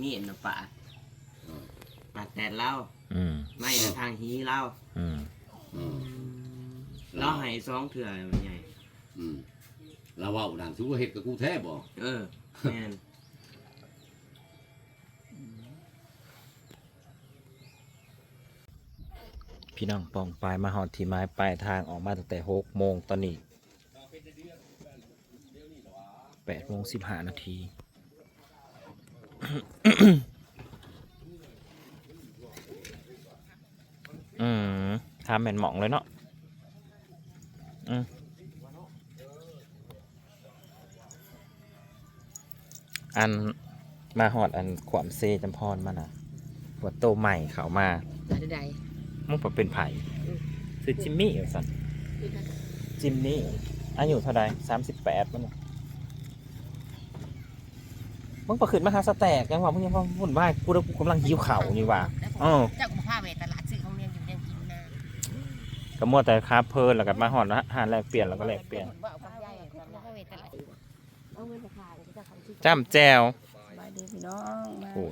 มีดนะปาดปาดแต่เล่าอืมไม่นะทางฮีเล่าอืมอืมเราให้สองเถื่อมันใหญ่อืมเราเว่าดันสูว่าเฮ็ดกับกูแท้บ่เออแม่นพี่น้องปองปลายมาหอดที่ไม้ปลายทางออกมาตั้งแต่หกโมงตอนนี้แปดโมงสิบห้านาที อืมทำแม่นหมองเลยเนาะอืมอันมาหอดอันขวามเซจำพรมาน่ะหัวโตใหม่เขามาอะไรใดมึงบ่เป็นไผ่ซื้อจิมมี่เหรอสันจิมมี่อายุเท่าใดสามสิบแปดมันน่ะ มึงประขึ้นมาหาสแต็กยังว่ามึงยังว่าวุ่นวายกูเด้อกูกำลังหิวเข่าวนี่ว่าอ้าวเจ้าก็มาพาไปตลาดซื้อของเรียนอยู่เรียนกินนะก็มัวแต่คาเพลินแล้วก็มาหอดหาแลกเปลี่ยนแล้วก็แลกเปลี่ยนว่าเอาของยายอะเอาไปตลาดเอาเงินมาขายเจ้าของซื้อจ้ำแจวบายดีพี่น้องมาโอ้ย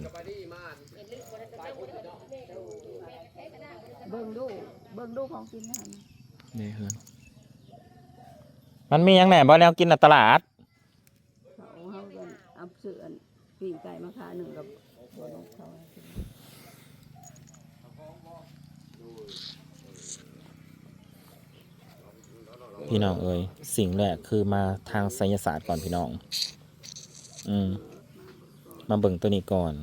เบิ่งดูเบิ่งดูของกินนะฮะนี่เฮือนมันมีหยังแหน่บ่แล้วกินในตลาดเขาเฮากันเอาเสือ ปีกไก่มาขาหนึ่งกับบัวนกเขาพี่น้องเอ้ยสิ่งแรกคือมาทางไสยศาสตร์ก่อนพี่น้อง อืม มาเบิ่งตัวนี้ก่อน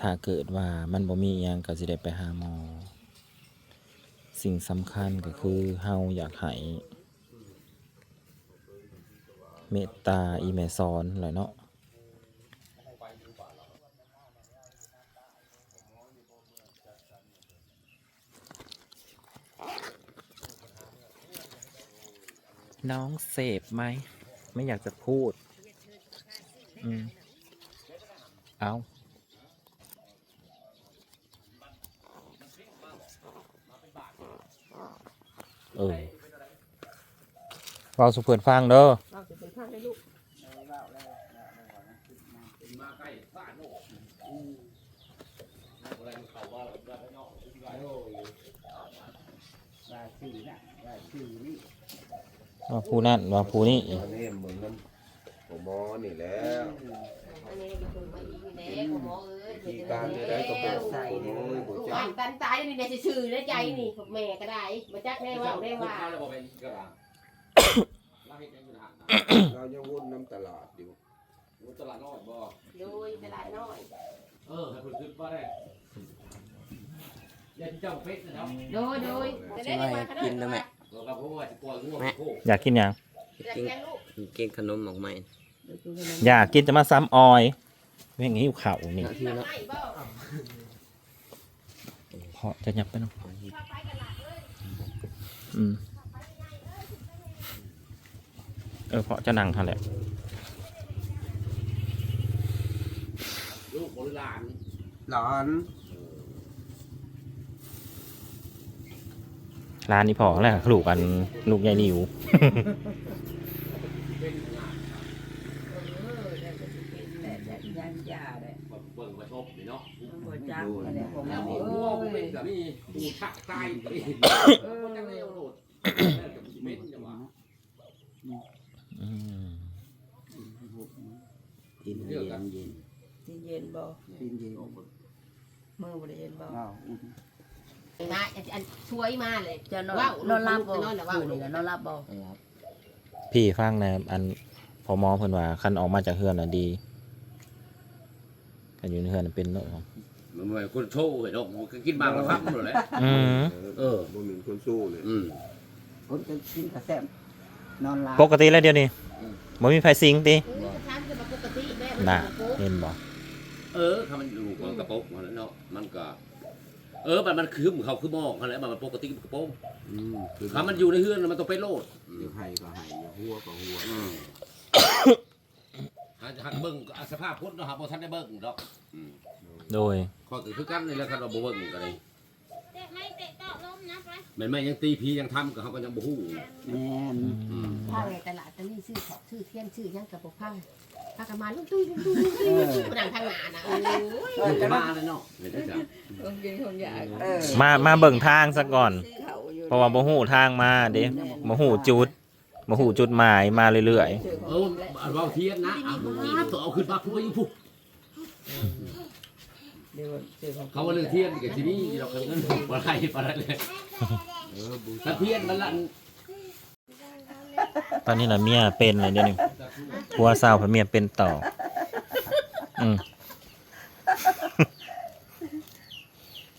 ถ้าเกิดว่ามันบ่มีอหยังก็สิได้ไปหาหมอ สิ่งสำคัญก็คือเฮาอยากให้เมตตาอีแม่สอนแหละเนาะ น้องเสพไหม ไม่อยากจะพูด อืม เอาเออเราสุเพื่อนฟังเด้อราจะเป็นข้างได้ลูกมาใกล้บ้านโน่อะไรมันเข้าว่าบ้านนอก ว่าชื่อน่ะว่าชื่อนี่ว่าผู้นั่นว่าผู้นี่อันนี้มึงน้ำผมหมอนี่แหล้วอันนี้ก็คือมาอีกแน่ผมหมอเอ้ยที่การจะได้ก็บอกใส่นี่บุลูกจัอ่ากนตันตายนี่ในชื่อในใจนี่พวกแม่ก็ได้มาจักแน่ว่าได้ว่าเราบอกเป็นกระดาษเราเห็นยังอยู่หาเรายังวุ่นน้ำตลาดอยู่ตลาดน้อยบ่โดยตลาดน้อยเออให้คุณขึ้นบ่ได้ยันเจ้าเป็ดนะครับโดยโดยสิว่าให้กินได้ไหมเราก็เพราะว่าจะปล่อยงูโคอยากกินหยังกินแกงลูกกินขนมออกไหมอยากกินจะมาซ้ำออยเม่งหิวข่าวนี่ที่เนาะเพราะจะยับไปเนาะอืมเออเพราะจะนั่งทันแหละลูกบริลานหลาน ร้านนี้พอแล้วลูกกันลูกยายนิวยันยาเลยเบิ่งมาชมนี่เนาะหัวจักอะไรผมแล้วเอาหัวโอ้กูเป็นยแบบนี้กูชักตายไปเออจังเลยโหลดเม็ดจังหวะอืมกินเย็นเย็นกินเย็นบ่กินเย็นมือบ่ได้เย็นบ่อ้าวอุ่น มาอันช่วยมาเลยจะนอนว้าวนอนรับบ่นอนแล้วว้าวคืนนี่ก็นอนรับบ่พี่ฟังนะอันพอหมอเพิ่นว่าคันออกมาจากเฮือนน่ะดีกันอยู่ในเฮือนน่ะเป็นโรคมันเหมือนคนโชว์เห็นหรอกมันก็กินบางละครับหมดเลยอืมเออบ่มีคนสู้เลยอืมคนจะกินกระแซมนอนหลับปกติแล้วเดี๋ยวนี้บ่มีไฟซิงค์ติฉันจะมาปกติแม่น่ะเห็นบ่เออถ้ามันอยู่กับกระโปรงมันแล้วเนาะมันก็ เออมันมันคือมือเขาคือมองเขาแล้วมันปกติกระโปรงอืมคือถ้ามันอยู่ในเฮือนมันต้องไปโลดเดี๋ยวให้ก็ให้อย่าหัวก็หัวอืมหันหันเบิ่งสภาพพุทธเนาะครับบ่ทันได้เบิ่งดอกอืมโดย ข้อก็คือกันนี่แหละครับเราบ่เบิ่งกันเลยเตะไม่เตะเตะล้มนะไปแม่นแม่ยังตีผียังทำก็เขาก็ยังบ่ฮู้แม่นอืม ถ้าในตลาดตะลี่ซื้อของซื้อเทียนซื้อยังกับพวกพัง พากันมาลุกตุ้ยลุกตุ้ยลุกตุ้ยลุกตุ้ยมาดังทางหน้านะโอ้ยเออจะมามาเลยเนาะเดี๋ยวจะจับคนกินคนอยากเออมามาเบิ่งทางซะก่อน เขาอยู่เพราะว่าบ่ฮู้ทางมาเด้บ่ฮู้จุดบ่ฮู้จุดหมายมาเรื่อยเอออันว่าเทียนนะเอาตัวเอาขึ้นมาพุ่งไปยิ่งพุ่งเดี๋ยวซื้อของเขาว่าเรื่องเทียนกับที่นี่เราเคยเงินบ่ได้บ่ได้เลยเออบูถ้าเทียนมันละ ตอนนี้นะเมียเป็นเลยเดี๋ยวนี้ผัวสาวผัวเมียเป็นต่อ อืม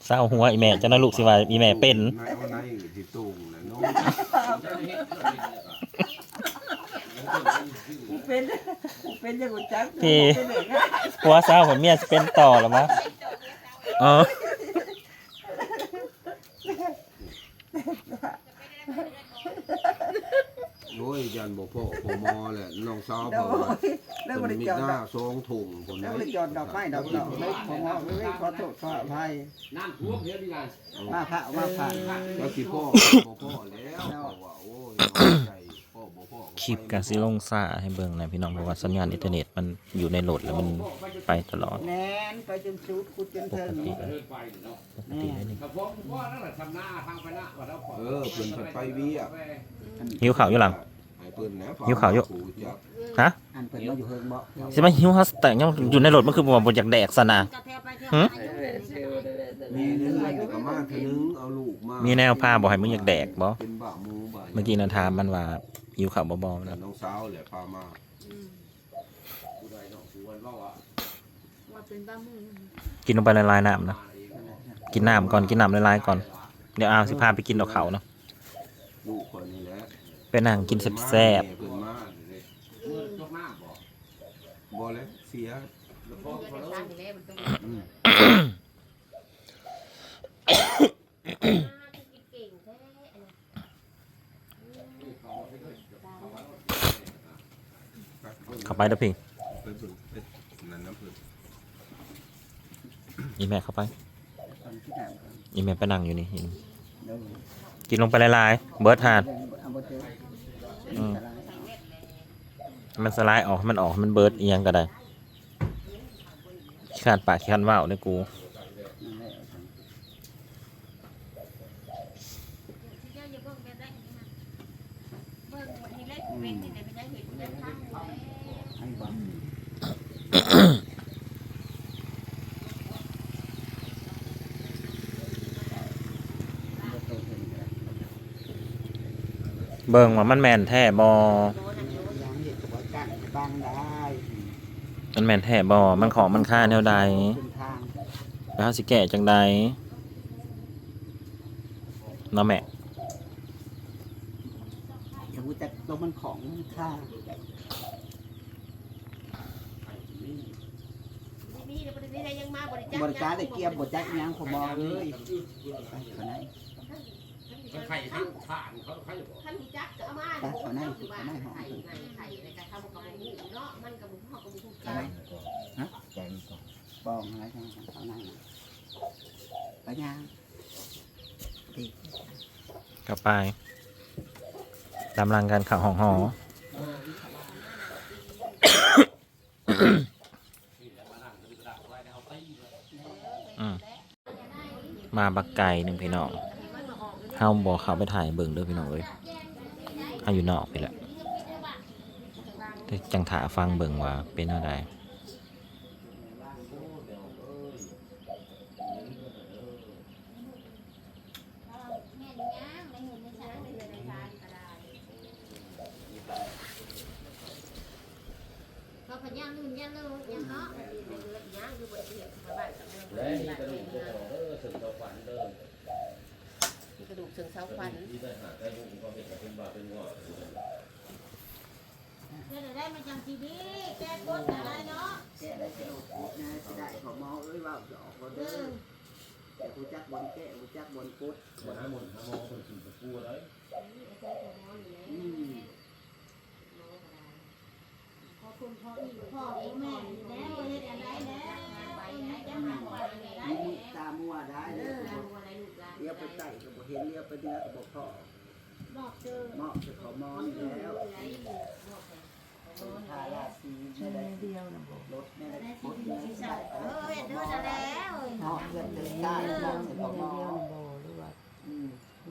เศร้าหัวอีแม่จะน่าลูกสิว่าอีแม่เป็นเอานายที่ตุ้งองเป็นเป็นจังหวัดจักรพี่เป็นเลยง่ายผัวสาวผัวเมียสิเป็นต่อหรอมะเออ โอ้ยยั นบ่พ่อพ่อหมอแหละน้องสาวเดี๋ยวพ่อว่าเรื่องบริมีจาคหดน้ากสองถุงผมเรื่นะองบริจาคดอกไม้ดอกดอกไม่ของเราไม่ขอโทษขออภัยน้ำท่วมเยอะดีไงมาพระมาผ่านแล้วสิพ่อบ่พ่อแล้วพ่อว่าโอ้ยน้องใจพ่อบ่พ่อคลิปกาซิลงซ่าให้เบิ่งนะพี่น้องเพราะว่าสัญญาณอินเทอร์เน็ตมันอยู่ในโหลดแล้วมันไปตลอดแนนไปจนสุดขุดจนปเทิกงติเดินไปเนาะปกติเลยนี่ถ้าพ่อพ่อนั่นแหละทำหน้าทางไปหน้าว่าเราเออเพิ่นเพิ่นไปเวียกหิวข่าวอยู่หลัง เพิ่นนะหิวข้าวอยู่ผู้จับฮะอันเพิ่นมาอยู่เฮิงบ่ใช่ไหมหิวฮัสแต่ยังอยู่ในโหลดมันคือบ่บ่อยากแดกซะนะจะแทบไปเที่ยวหึไปเที่ยวไปมีเรื่องอยู่กับมาเทื่อนึงเอาลูกมามีมีแนวพาบอกให้มึงอยากแดกบ่เป็นบ้าหมูบ้าเมื่อกี้นันถามมันว่าหิวข่าวบ่บ่แต่นะน้องสาวแหละพามาผู้ใดเนาะผู้วันว่าว่าว่าเป็นบ้ามือกินลงไปละลายน้ำนะกินน้ำก่อนกินน้ำละลายก่อนเดี๋ยวเอาสิพาไปกินดอกเขาเนาะลูกคนนี้แหละไป นั่งกินแซ่บเพิ่เลยเมื่อจกน้ำบ่บ่แล้วเสียเข้าไปเด้อพี่ไปเบิ่งไปนั่นน้ำเพิ่นอีแม่เข้าไป อีแม่ไปนั่งอยู่นี่เดี๋ยวกินลงไปละลายเบิร์ดทาน เอาบ่เจอ อืม มันสลายออกให้มันออกให้มันเบิร์ดอีหยังก็ได้ขี้ขานปากขี้ขานว่าวเนี่ยกูนั่นแหละที่เจ้าอย่าเบิ่งแบบได้เบิ่งนี่เล็กเป็นนี่ไหนเป็นยังเห็นยังข้างอยู่ ให้บ่ เบิ่งว่ามันแมนแท้บอมันแมนแท้บอมันของมันค่าแนวใดแล้วสิแก่จังใดเนาะแม่อย่ารู้จักตัวมันของมันค่าบริการได้เกียบบริจาคอิหยังผมบอกเลยไปขนาด มันไข่ทั้งผ่านเขาไข่บ่ท่านรู้จักก็เอามาอยู่บ้านไข่ไข่ไข่ในการทำกับหมูเนาะมันกับหมูห่อกับหมูใจฮะแกงก่อนบองอะไรกันเขานั่งไปย่างกลับไปตามรังกันข่าวหองหออืมมาบักไก่หนึ่งพี่น้อง เฮาบอกเขาไปถ่ายเบิ่งเด้อพี่น้องเอ้ยเฮาอยู่นอกไปแหละแต่จังถาฟังเบิ่งว่าเป็นอะไร แม่นย่างในเห็นในช้างในเรือในชายก็ได้เขาพยายามนู่นย่างนู่นย่างเนาะในเรือย่างอยู่บนเรือมาบ้านกับเมือง แล้วนี่กระดูกเจ้าของเด้อถึงเราฝันเด้อ มีกระ ดูกเชิงเสาควันที่ได้หาได้ลูกก็เป็นเป็นบาเป็นว่าเดี๋ยวได้มาจังทีดีแก้กดอะไรเนาะแกได้เจ้านะจะได้ขอมอเอ้ยว่าจะออกก็เด้อแต่กูจักบนแก้กูจักบนพุทธหาหมดหาหมอคนถึงจะกลัวได้อืมขอบคุณพ่ออีกพ่ออีกแม่แล้วเฮ็ดอะไรแล้วไปนะจะมาว่าอะไรได้นี่ตามัวได้เอเด้ออเราอะไรลูกห ลี้ยวไปใต้ก็บ่เห็นเลี้ยวไปเนื้อก็บ่พอบอกเจอเหมาะจะขอมอนี่แล้วทาราสีไม่ได้เดียวนะรถไม่ได้ได้พุสิทธบไม่ได้เออเฮ็ดเด้อจะแล้วหมอเงินเลยเดีได้ยวลเดีงยวสิของหมอบ่หรือว่าอืม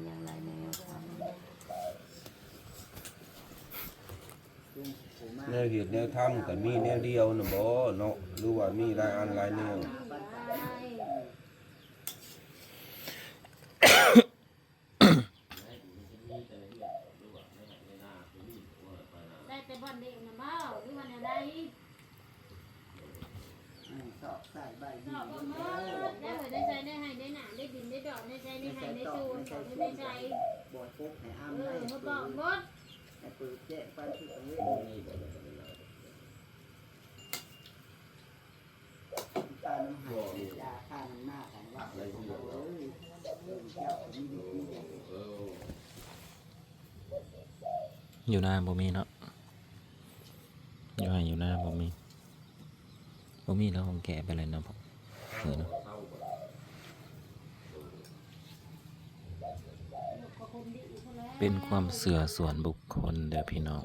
ย่างไรแนวทางซึ่งผมแนวเหตุแนวทำก็มีแนวเดียวน่ะบ่เนาะหรือว่ามีหลายอันหลายแนว บ้าน ได้ได้แต่บ่อนเด็กนะบ่หรือว่าแนวใด อืมสอบใส่ใบ ช ดี อบบ่หม เด้อ ดได้เหมือนได้ใช้ได้ให้ได้หนาได้ดินได้ดอกได้ใช้ได้ให้ได้ชูนได้ใช้ บ่อดปุ๊บให้อ้ำเอให้อปืบ่บอกหมดให้ปืนแจ้งไปที่ตรงนี้ตาน้ำหายยาฆ่าน้ำหน้าของว่าเลยเอ้ยเจ้ามีดีมีดีเอออยู่หน้าบ่มีเนาะอยู่ให้อยู่หน้าบ่มีบ่มีแล้วของแก่ไปเลยเนาะพ่อเออเนาะ เป็นความเสื่อส่วนบุคคลเด้อพี่น้อง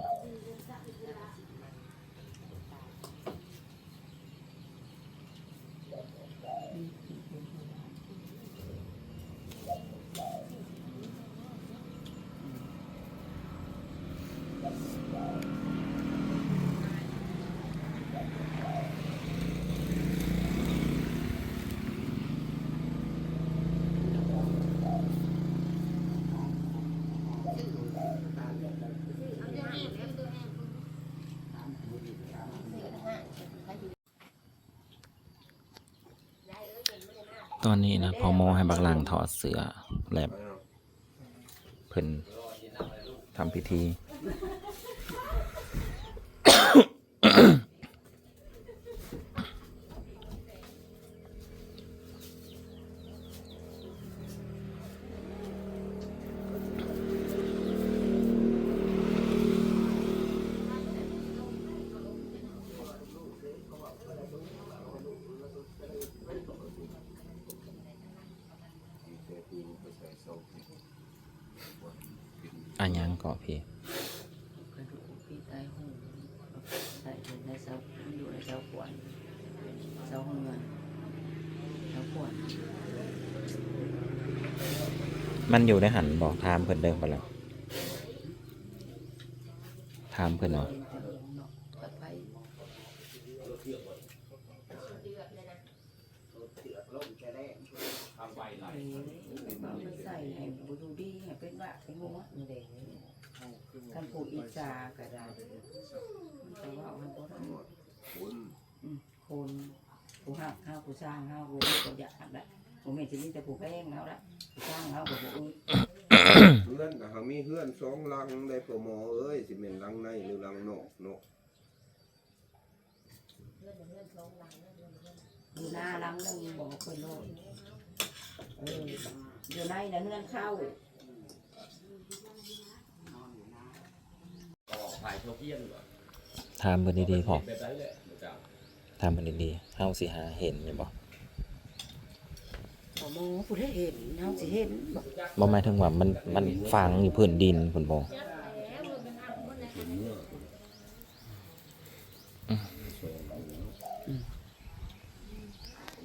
เอาตัวแอบเอาตัวแอบ ตอนนี้นะพอโมให้บักหลังถอดเสือแลบเพิ่นทำพิธี อันยังเกาะพี่ กระดูกพี่ใต้หูใส่อยู่ในเสา อยู่ในเสาขวานเสาเงินเสาขวานมันอยู่ในหันบอกถามเพิ่นเดิมไปแล้วถามเพิ่นเนาะตะไคร้ทางไปไหลเอาไปใส่ให้บุดูดีให้เป็นว่าเป็นหัวนี่เด้กันผูกอีจาก็ได้แต่ว่าเอาให้บ่ได้ คุณคนผู้หักข้าวผู้สร้างข้าวผู้ก็อยากหักได้ผมเห็นจะมีแต่ผู้แพงแล้วละผู้สร้างข้าวกับผู้อื่นเพื่อนก็หามีเพื่อนสองลังได้พอหมอเอ้ยสิเป็นลังในหรือลังนอกเนาะอยู่หน้าหลังหนึงบอกคนโลดเอออยู่ในนะเงื่อนเข้าต่อถ่ายเท่าเพี้ยนบ่ ถามเพิ่นดีๆพอแบบนั้นแหละเจ้าถามเพิ่นดีๆเฮาสิหาเห็นอยู่บ่ขอโมผู้ได้เห็นเฮาสิเห็นบอกบ่หมายถึงว่ามันมันฝังอยู่พื้นดินเพิ่นบ่ จับแล้วมันเป็นอักมันนะ เมื่อ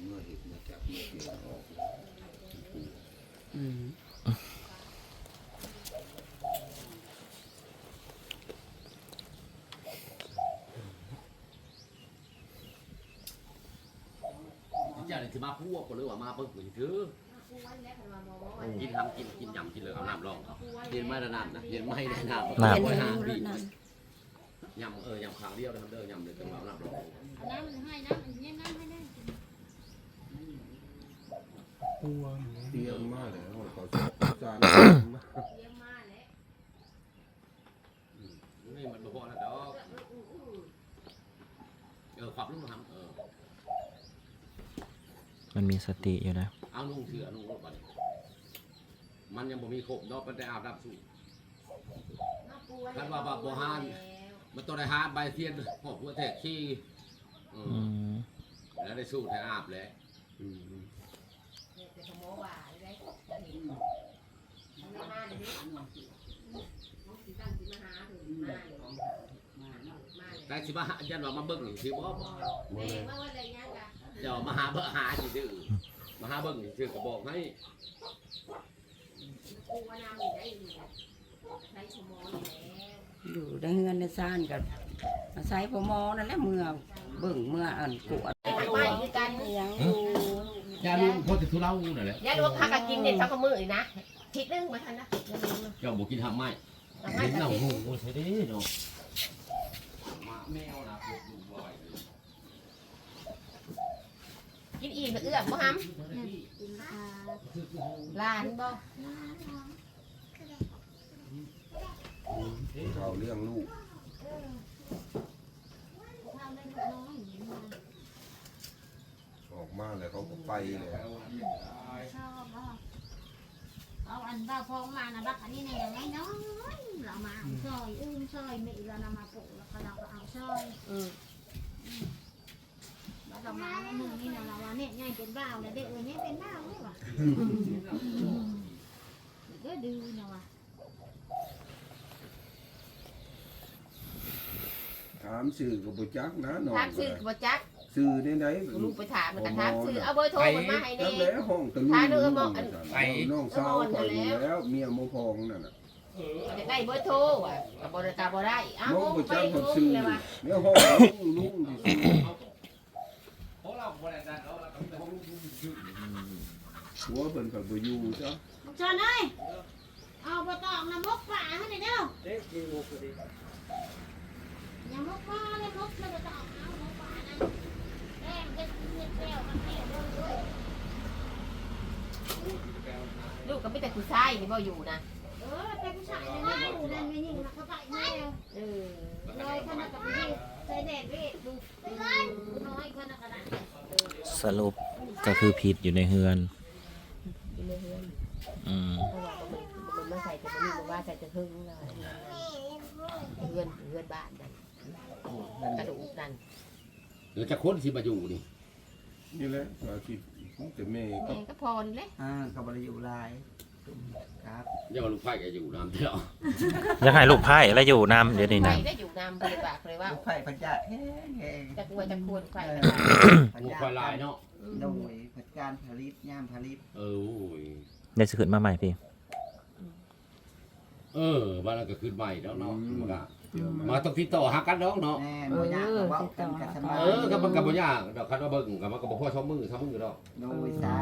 เมื่อเห็ดมาจากเมื่อเกี่ยวออก อืม เจ้านี่ สิมาพวกบ่หรือว่ามาเบิ่งผู้ถือกูไว้แล้วคันว่าหมอบอกว่ากินทำกินกินยำกินเลยเอาน้ำรองเย็นไม่ได้น้ำนะเย็นไม่ได้น้ำน้ำเอาเห็ไว้นหาอยู่พี่นั่นยำเออยำขางเดียวนะครับเด้อยำเลยจังหวะน้ำรองเอาน้ำมันให้น้ำมันเย็นน้ำให้ได้เตรียมมาแล้วเขาจาน เยี่ยมมากแล้ว นี่มันบ่พอแล้วดอกเออขอบลูกมาทำเออ มันมีสติอยู่นะ เอานุ่งเสือนุ่งรถไปมันยังบ่มีครบดอกมันได้อาบน้ำสูบน้ำปูไว้ท่านว่าว่าบ่ฮานมันต้องได้หาใบเทียนหอกหัวแทกขี้เออือมแล้วได้สู้ให้อาบแล้วอืมเนี่ยแต่หมอว่าได้จะเห็นมันไม่มาเลยน้องสีตั้งสีมาหาถึงมาเลยมาเลยแต่สิมาหายันว่ามาเบิ่งสิบ่เอ้มาว่าอะไรยังกะเดี๋ยวมาหาเบิ่งหาซื่อๆมาหาเบิ่งซื่อๆก็บอกให้กูว่านำอยู่ได้อยู่ใช้ชั่วโมงแล้วอยู่ได้เงินในซ่านกับอาศัยพอหมอนั่นแหละเมื่อเบิ่งเมื่ออันกวดไม่คือกันยังยาลุงพอจะทุเลานั่นแหละยาดวงพักกินเด็ดสักมือนะทิศนึงมาทันนะยาดวงเจ้าบ่กินทำไม้ไม่เห็นตัดเน่าสินหูโอ้ใช่ดิเนาะมาแมวนะปลู กดูบ่อยกินอิ่มเอื้อมบ่ฮัมลานบ่เขาเรื่องลูกออกมาแล้วเขาก็ไปเลยชอบบ่เอาอันบ้าพองมานะบักอันนี้เนี่ยยังไงน้อยเรามาเอาซอย อุ้มซอยมีเรานำมาปลูกแล้วก็เราก็เอาซอย อืมแล้วเรามาหนึ่งนี่นะเราว่าเนี่ยง่ายเป็นบ้าวเนี่ยเด็กเออเนี่ยเป็นบ้าวเนี่ยวะก็ดูนะวะถามสื่อกับบุจักนะน้องถามซื้อบ่จักสื่อในไหนลูกไปถามมันก็ถามซื้อเอาเบอร์โทรมันมาให้จัแน่กแล้วห้องตะลุถามดูงเอาบอกอันน้องสาวคอยอยู่แล้วเมียโมพองนั่นน่ะจะได้เบอร์โทรอะก็บ่ได้ก็บ่ได้อ้าวน้องงบุไปจักงเขางสื่อเลยว่ะ เนี่ยห้องลุงลุงที่สื่อ เพราะเราบ่ได้ดันเราเราก็มีแต่ของลูกชื่อ หัวเพิ่นกับบุยูจ้ะลูกชายเอ้ยเอาไปตอกน้ำมกป่าให้หน่อยเด้ออย่ามกป่าเลยมกเลยไปตอกเอามกป่านะแก้มก็เม็ดแก้วมันแก้วด้วยลูกก็มีแต่ผู้ชายนี่บ่อยู่นะเออเป็นผู้ชายเลยนะอยู่นั่นไม่ยิ่งนะเขาไปแม่เออน้อยขนาดกับพี่ใส่แดดพี่ดูน้อยขนาดกระดาษสรุปก็คือผิดอยู่ในเฮือนอยู่ ในเฮือนอืมเพราะว่ามันมาใส่แต่บ่มีบ่ว่าใส่แต่หึงเลยเฮือนเฮือนบ้านนั่นกระดูกนั่นแล้วจะคนสิมาอยู่นี่นี่แหละว่าสิแต่แม่ก็แม่ก็พอนี่แหละอ่าเขาบริอยู่หลาย ครับอย่าว่าลูกไผ่ก็อยู่น้ำเที่ยวอยากให้ลูกไพ่แล้วอยู่นำเดี๋ยวนี้ไปนะได้อยู่นำบริบากเลยว่าลูกไผ่พญาแห้งแห้งจะกลัวจะควรไปลูกไผ่ลายเนาะโดยผลการผลิตย่ามผลิตเออโอ้ยเดี๋ยวจะขึ้นมาใหม่พี่ เออบ้านเราก็ขึ้นใหม่แล้วเนาะมันก็เดี๋ยวมามาต้องติดต่อหากันน้องเนาะแน่บ่ยากเว้ากันกันสบายเออกับมันกับบ่ยากดอกคันว่าเบิ่งกับมันก็บ่พอช่องมือช่องมือดอกโดยสา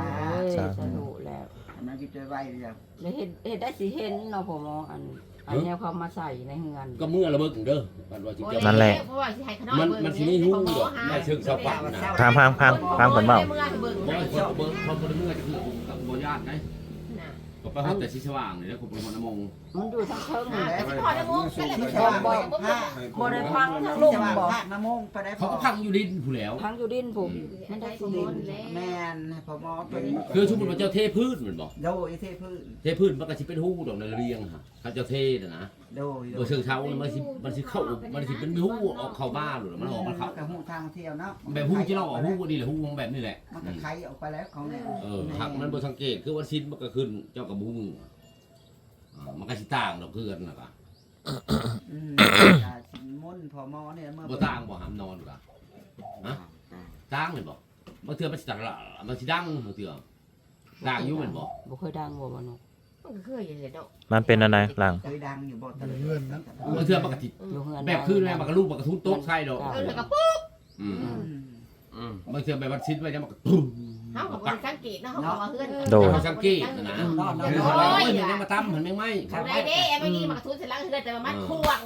สาธุแล้วอั นนั้นคิดไว้เลยแล้วเห็นเห็นได้สิเห็นเนาะผมออันอันนี้เขามาใส่ในเฮือนก็เมื่อระเบิ่งเด้อมันว่าสิเจ้านั่นแหละ เพราะว่าสิให้ขนมมันเบิ่งมันสิไม่ฮู้ดอกได้เชิงชาวบ้านนะพังพังพังพังเบาเมื่อให้เบิ่งบ่คนเบิ่งคนบ่ได้เมื่อจะคือกับบ่ญาติได ก็ไปฮอดแต่สิสว่างนี่แล้วคนเป็นคนน้ำมงมันอยู่ทั้งเทิงอะนั่นแหละแต่สิพอได้มุกนั่นแหละที่บ่ชอบบ่บอกบ่ผ้าบ่ได้ฟังทั้งลูลุกงบอกบอกผ้าน้ำมงไปได้เขาก็พังอยู่ดินผู้แล้ว ทั้งอยู่ดินผมมันได้สิเห็นแม่นพอหมอเป็นคือชุมมันเจ้าเทพื้นมันบอกโดยเทพื้น เทพื้นมันก็สิเป็นหู้ดอกในเรียงฮะเขาเจ้าเทน่ะนะ โดยบ่เชิงเช้ามันสิมันสิเข้ามันสิเป็นหู้ออกเข้าบ้านหรือมันออกมันเข้ากับหูทางเที่ยวเนาะแบบหู้ที่เราออกหู้นี่แหละหู้แบบนี้แหละมันก็ไขออกไปแล้วของเนี่ยเออหักมันบ่สังเกตคือวันสิ้นมันก็ขึ้นเจ้ากับบุ้งอ่ามันก็สิต่างดอกคือกันน่ะก็อืมสินมนพอหมอเนี่ยเมื่อบ่ต่างบ่หามนอนล่ะฮะต่างเลยบ่บางเทื่อมันสิต่างละมันสิดังบางเทื่อต่างอยู่แม่นบ่บ่เคยดังบ่บ่เนาะ มันก็เคยอย่างเงี้ยเนาะมันเป็นอะไรหลัง เคยดังอยู่บ่ตะลึงบางเทื่อมันก็สิอยู่เฮือนแบบคือแม่มันก็ลูกมันก็ทุนโต๊ะใส่ดอกเออแล้วก็ปุ๊บอืมอืมอืมบางเทื่อแบบมันสิ้นไว้แล้วมันก็ตุ้มเฮาก็บ่ได้สังเกตเนาะเฮาก็ว่าเฮือนโดยเขาสังเกตนะนะนอนนอนคือนอนเขาเลยมันยังมาตั้มมันไม่ไหมทำได้เด้ไอ้เมื่อกี้มันกระทุนเสร็จแล้วเฮือนแต่ว่ามันควง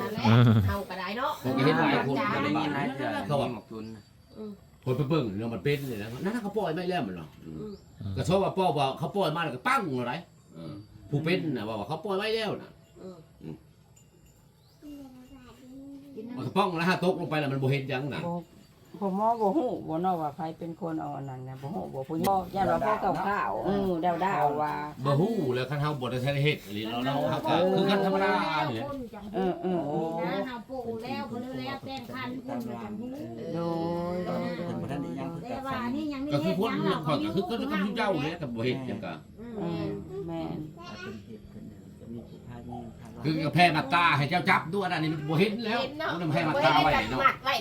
นั่นแหละอืมเฮาก็ได้เนาะผมก็เห็นหลายคนจ้าก็ได้ยินหลายเทื่อเขาว่าหมกทุนคนไปเบิ่งเนี่ยมันเป็นเลยนะนั่นเขาปล่อยไม่แล้วมันหรอกก็ชอบว่าป้อว่าเขาปล่อยมาแล้วก็ปั้งอะไร เออผู้เป็นนะว่าว่าเขาปล่อยไว้แล้วนะอืมมันก็ป้องแล้วฮะตกลงไปแล้วมันบ่เห็นหยังนะบ่ผมมอบ่ฮู้บ่เนาะว่าใครเป็นคนเอาอันนั้นนะบ่ฮู้บ่ผู้ย่อย่านว่าพ่อเก่าข้าวเออดาวๆว่า บ่ฮู้แล้วคันเฮาบ่ได้ใช้เฮ็ดหรือเราเราเฮาก็คือคันธรรมดานี่แหละเออเออเออ นะเฮาปลูกแล้วคนแล้วแต่งคันคนมาจังหูโดยโดยโดยบ่ทันได้ยังแต่ว่านี่ยังนี่ก็คือเฮ็ดคนยังเรื่องข่อยก็คือก็ก็คือเจ้าเลยแต่บ่เฮ็ดหยังก็เออ แม่นเป็นเหตุขึ้นจะมีผู้พายิงพาคือกระแพมาตาให้เจ้าจับด้วยอันนี้มันบ่เห็นแล้วเห็นเนาะมันแพมาตาไว้เนาะ มัดไว้